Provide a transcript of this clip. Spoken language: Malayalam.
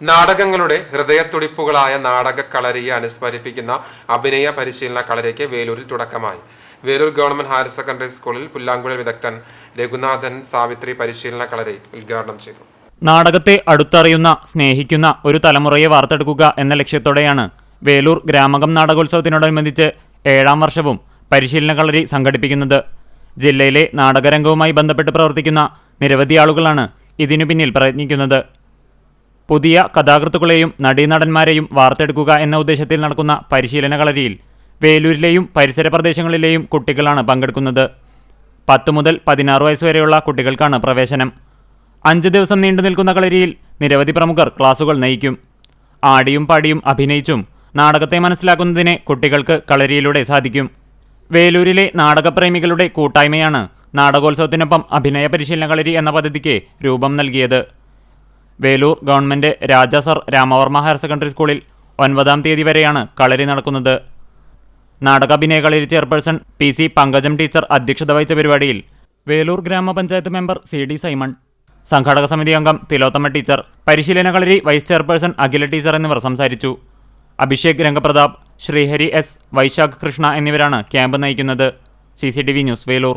നാടകങ്ങളുടെ ഹൃദയത്തുടിപ്പുകളായ നാടക കളരിയെ അനുസ്മരിപ്പിക്കുന്ന അഭിനയ പരിശീലന കളരിക്ക് വേലൂരിൽ തുടക്കമായി. വേലൂർ ഗവൺമെന്റ് ഹയർ സെക്കൻഡറി സ്കൂളിൽ പുല്ലാങ്കുഴൽ വിദഗ്ധൻ രഘുനാഥൻ സാവിത്രി പരിശീലന കളരി ഉദ്ഘാടനം ചെയ്തു. നാടകത്തെ അടുത്തറിയുന്ന സ്നേഹിക്കുന്ന ഒരു തലമുറയെ വാർത്തെടുക്കുക എന്ന ലക്ഷ്യത്തോടെയാണ് വേലൂർ ഗ്രാമകം നാടകോത്സവത്തിനോടനുബന്ധിച്ച് ഏഴാം വർഷവും പരിശീലന കളരി സംഘടിപ്പിക്കുന്നത്. ജില്ലയിലെ നാടകരംഗവുമായി ബന്ധപ്പെട്ട് പ്രവർത്തിക്കുന്ന നിരവധി ആളുകളാണ് ഇതിനു പിന്നിൽ പ്രയത്നിക്കുന്നത്. പുതിയ കഥാകൃത്തുക്കളെയും നടീനടന്മാരെയും വാർത്തെടുക്കുക എന്ന ഉദ്ദേശത്തിൽ നടക്കുന്ന പരിശീലന കളരിയിൽ വേലൂരിലെയും പരിസര പ്രദേശങ്ങളിലെയും കുട്ടികളാണ് പങ്കെടുക്കുന്നത്. പത്ത് മുതൽ പതിനാറ് വയസ്സ് വരെയുള്ള കുട്ടികൾക്കാണ് പ്രവേശനം. അഞ്ച് ദിവസം നീണ്ടു നിൽക്കുന്ന കളരിയിൽ നിരവധി പ്രമുഖർ ക്ലാസുകൾ നയിക്കും. ആടിയും പാടിയും അഭിനയിച്ചും നാടകത്തെ മനസ്സിലാക്കുന്നതിന് കുട്ടികൾക്ക് കളരിയിലൂടെ സാധിക്കും. വേലൂരിലെ നാടകപ്രേമികളുടെ കൂട്ടായ്മയാണ് നാടകോത്സവത്തിനൊപ്പം അഭിനയ പരിശീലന കളരി എന്ന പദ്ധതിക്ക് രൂപം നൽകിയത്. വേലൂർ ഗവൺമെന്റ് രാജാസർ രാമവർമ്മ ഹയർ സെക്കൻഡറി സ്കൂളിൽ ഒൻപതാം തീയതി വരെയാണ് കളരി നടക്കുന്നത്. നാടകാഭിനയ കളരി chairperson P C Pankajam teacher അധ്യക്ഷത വഹിച്ച പരിപാടിയിൽ വേലൂർ ഗ്രാമപഞ്ചായത്ത് മെമ്പർ സി ഡി സൈമൺ സംഘാടക സമിതി അംഗം തിലോത്തമ്മ ടീച്ചർ പരിശീലന കളരി വൈസ് ചെയർപേഴ്സൺ അഖില ടീച്ചർ എന്നിവർ സംസാരിച്ചു. അഭിഷേക് രംഗപ്രതാപ് ശ്രീഹരി എസ് വൈശാഖ് കൃഷ്ണ എന്നിവരാണ് ക്യാമ്പ് നയിക്കുന്നത്. C news Velur.